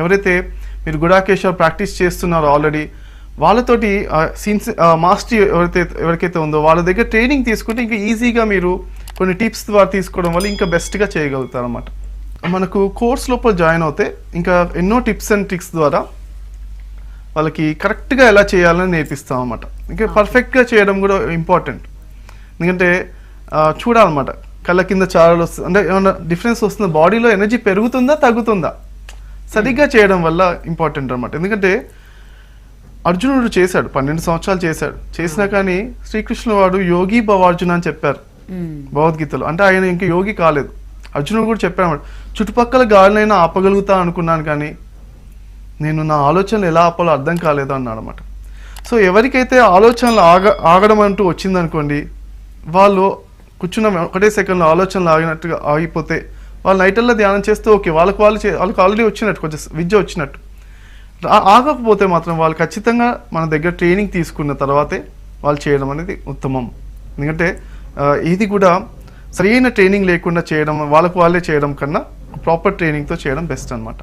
ఎవరైతే మీరు గుడాకేశ్వర్ ప్రాక్టీస్ చేస్తున్నారో ఆల్రెడీ వాళ్ళతోటి సిన్స్ మాస్టర్ ఎవరైతే ఎవరికైతే ఉందో వాళ్ళ దగ్గర ట్రైనింగ్ తీసుకుంటే ఇంకా ఈజీగా మీరు కొన్ని టిప్స్ ద్వారా తీసుకోవడం వల్ల ఇంకా బెస్ట్గా చేయగలుగుతారు అనమాట మనకు కోర్స్ లోపల జాయిన్ అవుతే ఇంకా ఎన్నో టిప్స్ అండ్ ట్రిక్స్ ద్వారా వాళ్ళకి కరెక్ట్గా ఎలా చేయాలని నేర్పిస్తాం అన్నమాట ఇంకా పర్ఫెక్ట్గా చేయడం కూడా ఇంపార్టెంట్ ఎందుకంటే చూడాలన్నమాట. కళ్ళ కింద చారలు వస్తుంది అంటే ఏమన్నా డిఫరెన్స్ వస్తుందా? బాడీలో ఎనర్జీ పెరుగుతుందా? తగ్గుతుందా? సరిగ్గా చేయడం వల్ల ఇంపార్టెంట్ అనమాట ఎందుకంటే అర్జునుడు చేశాడు పన్నెండు సంవత్సరాలు చేశాడు. చేసినా కానీ శ్రీకృష్ణుడు వాడు యోగి భవార్జున అని చెప్పారు భగవద్గీతలో. అంటే ఆయన ఇంకా యోగి కాలేదు. అర్జునుడు కూడా చెప్పాడు చుట్టుపక్కల గాలినైనా ఆపగలుగుతా అనుకున్నాను కానీ నేను నా ఆలోచనలు ఎలా ఆపాలో అర్థం కాలేదు అన్నాడు అనమాట సో ఎవరికైతే ఆలోచనలు ఆగ ఆగడం అంటూ వచ్చిందనుకోండి వాళ్ళు కూర్చున్న ఒకటే సెకండ్లో ఆలోచనలు ఆగినట్టుగా ఆగిపోతే వాళ్ళు నైటల్లో ధ్యానం చేస్తే ఓకే వాళ్ళకి వాళ్ళు వాళ్ళకి ఆల్రెడీ వచ్చినట్టు కొంచెం విద్య వచ్చినట్టు. ఆగకపోతే మాత్రం వాళ్ళు ఖచ్చితంగా మన దగ్గర ట్రైనింగ్ తీసుకున్న తర్వాతే వాళ్ళు చేయడం అనేది ఉత్తమం. ఎందుకంటే ఇది కూడా సరైన ట్రైనింగ్ లేకుండా చేయడం వాళ్ళకు వాళ్ళే చేయడం కన్నా ప్రాపర్ ట్రైనింగ్తో చేయడం బెస్ట్ అనమాట